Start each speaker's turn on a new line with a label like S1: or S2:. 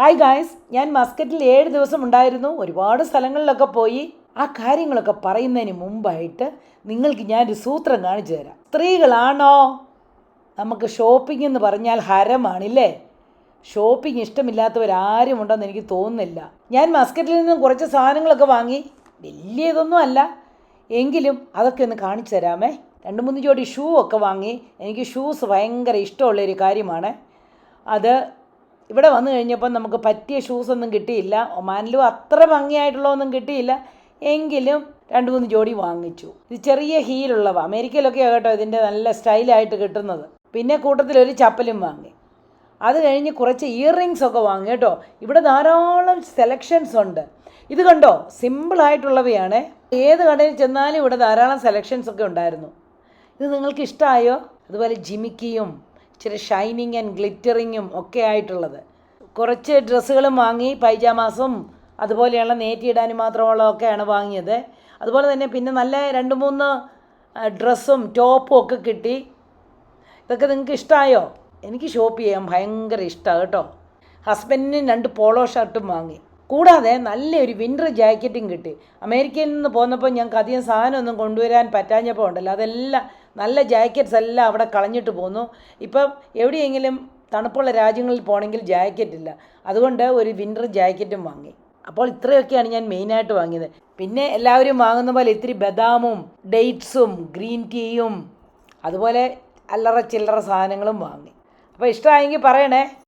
S1: Hi guys ഞാൻ മസ്കറ്റിൽ ഏഴ് ദിവസം ഉണ്ടായിരുന്നു. ഒരുപാട് സ്ഥലങ്ങളിലൊക്കെ പോയി. ആ കാര്യങ്ങളൊക്കെ പറയുന്നതിന് മുമ്പായിട്ട് നിങ്ങൾക്ക് ഞാനൊരു സൂത്രം കാണിച്ചു തരാം. സ്ത്രീകളാണോ? നമുക്ക് ഷോപ്പിംഗ് എന്ന് പറഞ്ഞാൽ ഹരമാണില്ലേ? ഷോപ്പിംഗ് ഇഷ്ടമില്ലാത്തവരാരും ഉണ്ടെന്ന് എനിക്ക് തോന്നുന്നില്ല. ഞാൻ മസ്കറ്റിൽ നിന്നും കുറച്ച് സാധനങ്ങളൊക്കെ വാങ്ങി. വലിയ ഇതൊന്നും അല്ല. എങ്കിലും അതൊക്കെ ഒന്ന് കാണിച്ചു തരാമേ. രണ്ട് മൂന്ന് ജോഡി ഷൂ ഒക്കെ വാങ്ങി. എനിക്ക് ഷൂസ് ഭയങ്കര ഇഷ്ടമുള്ളൊരു കാര്യമാണ്. അത് ഇവിടെ വന്നു കഴിഞ്ഞപ്പോൾ നമുക്ക് പറ്റിയ ഷൂസ് ഒന്നും കിട്ടിയില്ല. ഒമാനിലും അത്ര ഭംഗിയായിട്ടുള്ള ഒന്നും കിട്ടിയില്ല. എങ്കിലും രണ്ട് മൂന്ന് ജോഡി വാങ്ങിച്ചു. ഇത് ചെറിയ ഹീലുള്ളവ അമേരിക്കയിലൊക്കെ കേട്ടോ ഇതിന്റെ നല്ല സ്റ്റൈലായിട്ട് കിട്ടുന്നത്. പിന്നെ കൂട്ടത്തിലൊരു ചപ്പലും വാങ്ങി. അത് കഴിഞ്ഞ് കുറച്ച് ഇയർ റിങ്സ് ഒക്കെ വാങ്ങി കേട്ടോ. ഇവിടെ ധാരാളം സെലക്ഷൻസ് ഉണ്ട്. ഇത് കണ്ടോ? സിമ്പിളായിട്ടുള്ളവയാണ് ഏത് കടയിൽ ചെന്നാലും ഇവിടെ ധാരാളം സെലക്ഷൻസ് ഒക്കെ ഉണ്ടായിരുന്നു. ഇത് നിങ്ങൾക്ക് ഇഷ്ടമായോ അതുപോലെ ജിമിക്കിയും ഇച്ചിരി ഷൈനിങ് ആൻഡ് ഗ്ലിറ്ററിങ്ങും ഒക്കെ ആയിട്ടുള്ളത്. കുറച്ച് ഡ്രസ്സുകളും വാങ്ങി പൈജാമാസും അതുപോലെയുള്ള നേറ്റിയിടാനും മാത്രമുള്ളതൊക്കെയാണ് വാങ്ങിയത്. അതുപോലെ തന്നെ പിന്നെ നല്ല രണ്ട് മൂന്ന് ഡ്രസ്സും ടോപ്പും ഒക്കെ കിട്ടി. ഇതൊക്കെ നിങ്ങൾക്ക് ഇഷ്ടമായോ എനിക്ക് ഷോപ്പ് ചെയ്യാൻ ഭയങ്കര ഇഷ്ടമാണ് കേട്ടോ. ഹസ്ബൻഡിന് രണ്ട് പോളോ ഷർട്ടും വാങ്ങി. കൂടാതെ നല്ലൊരു വിന്റർ ജാക്കറ്റും കിട്ടി. അമേരിക്കയിൽ നിന്ന് പോന്നപ്പോൾ ഞങ്ങൾക്ക് അധികം സാധനമൊന്നും കൊണ്ടുവരാൻ പറ്റാഞ്ഞപ്പോൾ ഉണ്ടല്ലോ അതെല്ലാം നല്ല ജാക്കറ്റ്സ് എല്ലാം അവിടെ കളഞ്ഞിട്ട് പോന്നു. ഇപ്പം എവിടെയെങ്കിലും തണുപ്പുള്ള രാജ്യങ്ങളിൽ പോകണമെങ്കിൽ ജാക്കറ്റ് ഇല്ല. അതുകൊണ്ട് ഒരു വിന്റർ ജാക്കറ്റും വാങ്ങി. അപ്പോൾ ഇത്രയൊക്കെയാണ് ഞാൻ മെയിനായിട്ട് വാങ്ങിയത്. പിന്നെ എല്ലാവരും വാങ്ങുന്ന പോലെ ഇത്തിരി ബദാമും ഡേറ്റ്സും ഗ്രീൻ ടീയും അതുപോലെ അല്ലറ ചില്ലറ സാധനങ്ങളും വാങ്ങി. അപ്പോൾ ഇഷ്ടമായെങ്കിൽ പറയണേ.